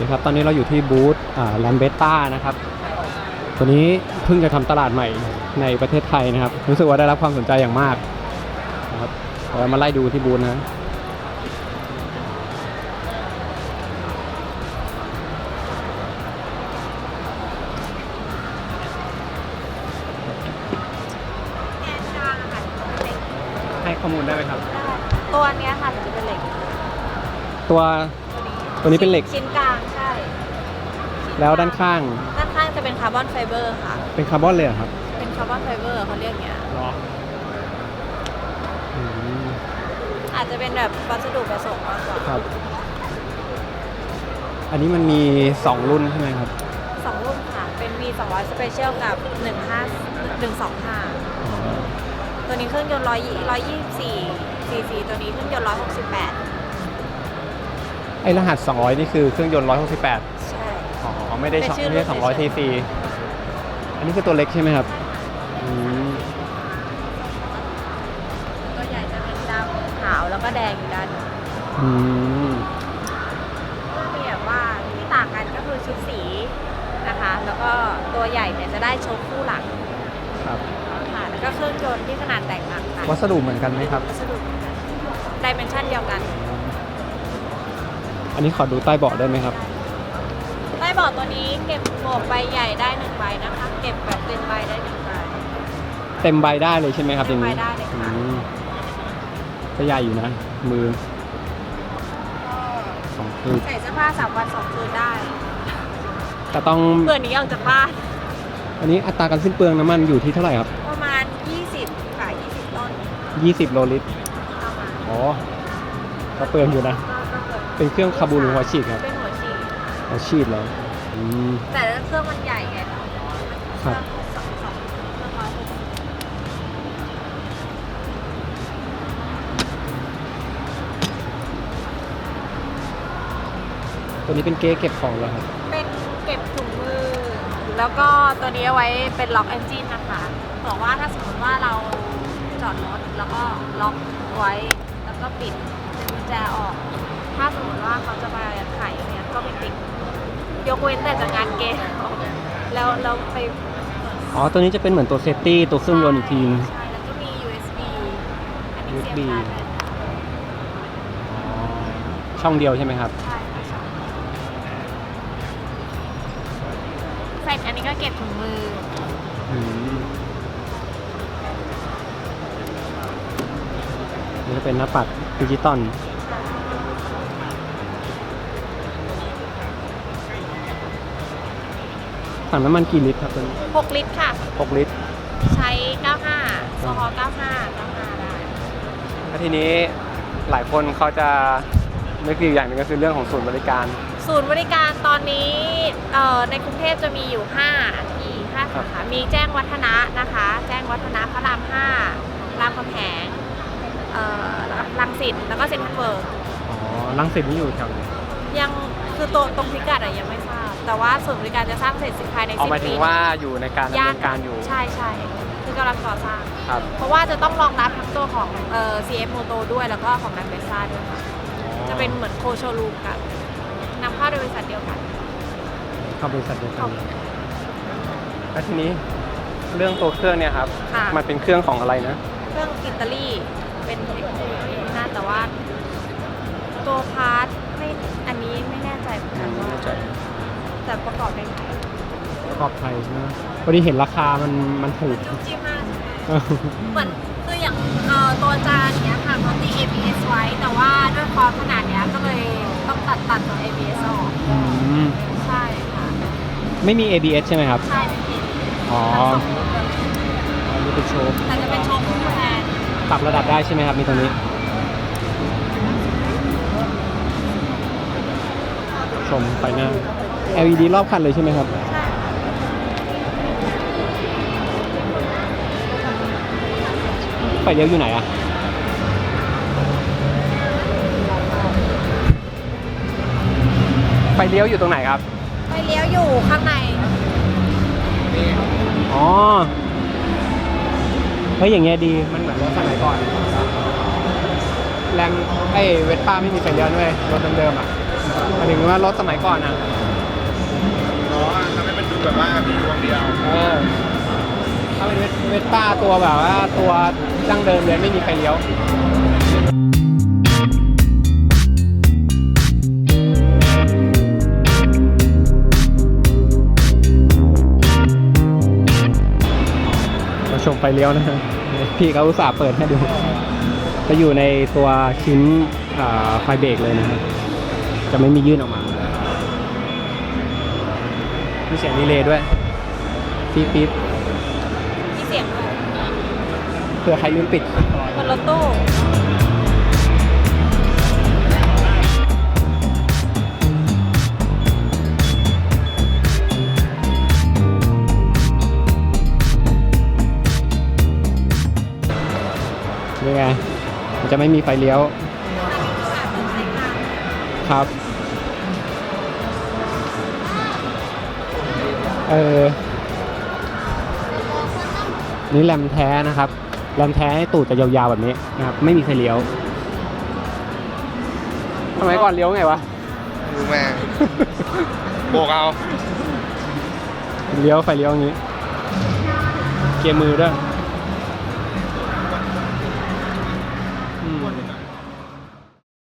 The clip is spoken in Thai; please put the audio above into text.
เคครับตอนนี้เราอยู่ที่บูธแลมเบต้านะครับ ตัวนี้เพิ่งจะทำตลาดใหม่ในประเทศไทยนะครับ รู้สึกว่าได้รับความสนใจอย่างมากนะครับเดี๋ยวเรามาไล่ดูที่บูธนะแกนกลางอะค่ะจะเป็นเหล็กให้ข้อมูลได้ไหมครับ ตัวเนี้ยค่ะจะเป็นเหล็ก ตัว ตัวนี้ตัวนี้เป็นเหล็ก ชิ้นกลางใช่แล้วด้านข้างด้านข้างจะเป็นคาร์บอนไฟเบอร์ค่ะ เป็นคาร์บอนเลยเหรอครับเป็นคาร์บอนไฟเบอร์เขาเรียกอย่างเงี้ยรออืมอาจจะเป็นแบบวัสดุผสมมากกว่าครับ อันนี้มันมี 2 รุ่นใช่ไหมครับสองรุ่นค่ะ เป็น V 2 0 0 Special กับ 15 125 ตัวนี้เครื่องยนต์100 124 cc ตัวนี้เครื่องยนต์168 ไอรหัส 200 นี่คือเครื่องยนต์ 168ใช่ อ๋อไม่ได้เป็นช่องชื่อไม่ได้รุ่น200เฉทียซีอันนี้คือตัวเล็กใช่ไหมครับอืมตัวใหญ่จะเป็นดำขาวแล้วก็แดงอยู่ด้านบนอืมก็มีแบบว่าที่ต่างกันก็คือชุดสีนะคะ แล้วก็ตัวใหญ่เนี่ยจะได้โชคคู่หลังครับ ค่ะ แล้วก็เครื่องยนต์ที่ขนาดแตกต่างกันวัสดุเหมือนกันไหมครับ วัสดุเหมือนกันดิเมนชันเดียวกันอั นนี้ขอดูใต้เบาะได้ไหมครับ ใต้เบาะตัวนี้เก็บหมวกใบใหญ่ได้หนึ่งใบนะคะ เก็บแบบเต็มใบได้หนึ่งใบ เต็มใบได้เลยใช่ไหมครับเต็มใบอย่างนี้ได้เลยค่ะ อืมก็ใหญ่อยู่นะ มือสองคือใส่เสื้อผ้าสามวันสองคืนได้แต่ต้องเบื่อหนี้ออกจากบ้าน อันนี้อัตราการสิ้นเปลืองน้ำมันอยู่ที่เท่าไหร่ครับประมาณ 20ค่ะ20 ต้น20โลลิตร ประมาณอ๋อก็เปลืองอยู่นะ ก็ก็ เกิดเป็นเครื่องคาบูหรือหัวฉีดครับเป็นหัวฉีดหัวฉีดแล้วอืมแต่เครื่องมันใหญ่ไงครับสองสองเครื่องร้อยหกสิบตัวนี้เป็นเก๊เก็บของแล้วครับ เป็นเก็บถุงมือ แล้วก็ตัวนี้เอาไว้เป็นล็อกเอนจินนะคะบอกว่าถ้าสมมติว่าเราจอดรถแล้วก็ล็อกไว้ แล้วก็ปิดเป็นกุญแจออก ถ้าสมมติว่าเขาจะมาไขอย่างเนี้ยก็ไม่ติดยกเว้นแต่จะงานเกมแล้วเราไปอ๋อ ตัวนี้จะเป็นเหมือนตัวเซฟตี้ตัวเครื่องยนต์อีกทีนึง ใช่แล้วก็มี USB อันนี้เสียบ USB ชาร์จแบตช่องเดียวใช่ไหมครับ ใช่ค่ะใช่ใส่อันนี้ก็เก็บถุงมือ อืมนี่ก็เป็นหน้าปัดดิจิตอล ถังน้ำมันกี่ลิตรครับตัวนี้6 ลิตรค่ะ6ลิตร ใช้ 95โซฮอล์95 95 ได้ แล้วทีนี้หลายคนเขาจะนึกอยู่อย่างหนึ่งก็คือเรื่องของศูนย์บริการ ศูนย์บริการตอนนี้เอ่อในกรุงเทพจะมีอยู่ 5 ที่5สาขา มีแจ้งวัฒนะนะคะ แจ้งวัฒนะพระราม 5 รามคำแหงเอ่อรังสิต แล้วก็เซ็นทรัลเวิลด์อ๋อลังสิตนี่อยู่แถวไหนยังคือตัวตรงพิกัดอะยังไม่ทราบ แต่ว่าศูนย์บริการจะสร้างเสร็จภายในเอาสิ้นหมายถึปีงว่าอยู่ในการดำย่าเนินการอยู่ใช่ใช่คือกำลังก่อสร้าง ครับเพราะว่าจะต้องรองรับทั้งตัวของเอ่อ CF Moto ด้วยแล้วก็ของนันเบซ่าด้วยค่ะจะเป็นเหมือนโคโชลูมกันนำเข้าโดยบริษัทเดียวกัน เข้าบริษัทเดียวกัเข้านแล้วทีนี้เรื่องตัวเครื่องเนี่ยครับ ค่ะ มันเป็นเครื่องของอะไรนะ เครื่องอิตาลีเป็นเทคโนโลยีน่าแต่ว่าตัวพาร์ทไม่อันนี้ไม่แน่ใจเหมือนกันว่าแต่ประกอบในไทยประกอบไทยใช่ไหมพอดีเห็นราคามันมันถูกจุ๊บจิ้มมากใช่ไหมเหมือนคืออย่างเอ่อตัวจานเนี้ยค่ะเขาติด ABS ไว้ แต่ว่าด้วยความขนาดเนี้ยก็เลยต้องตัดตัดตัว ABS ออกอืมใช่ค่ะไม่มี ABS ใช่ไหมครับ ใช่ไม่ผิดอ๋อทั้งสองรุ่นเลยอันนี้เป็นโชว์แต่จะเป็นโชว์คู่แทน ปรับระดับได้ใช่ไหมครับ มีตรงนี้ ชมไฟหน้า LED รอบคันเลยใช่ไหมครับใช่ไฟเลี้ยวอยู่ไหนอะไฟเลี้ยวอยู่ตรงไหนครับไฟเลี้ยวอยู่ข้างใน อ๋อ เฮ้ยอย่างเงี้ยดี มันเหมือนรถสมัยก่อน แรงไอ้เวสป้าไม่มีไฟเลี้ยวด้วยรถเดิมๆอะมหมายถึงว่ารถสมัยก่อนอะ อ๋อทำให้มันดู แบบว่ามีดวงเดียวเออถ้าเป็นเวสเวสป้าตัวแบบว่าตัวดั้งเดิมเลยไม่มีไฟเลี้ยว มาชมไฟเลี้ยวนะฮะพี่เขาอุตส่าห์เปิดให้ดู จะอยู่ในตัวชิ้นอ่าไฟเบรกเลยนะฮะจะไม่มียื่นออกมา มีเสียงดีเลย์ด้วยปี๊บปี๊บมีเสียงด้วยเผื่อใครลืมปิดบนรถตู้นี่ไง มันจะไม่มีไฟเลี้ยว ครับ เออ นี่แรมแท้นะครับ แรมแท้ให้ตูดจะยาวๆแบบนี้นะครับ ไม่มีไฟเลี้ยวทำไมก่อนเลี้ยวไงวะดูแม่งโบกเอาเลี้ยวไฟเลี้ยวอย่างนี้ เกียร์มือด้วย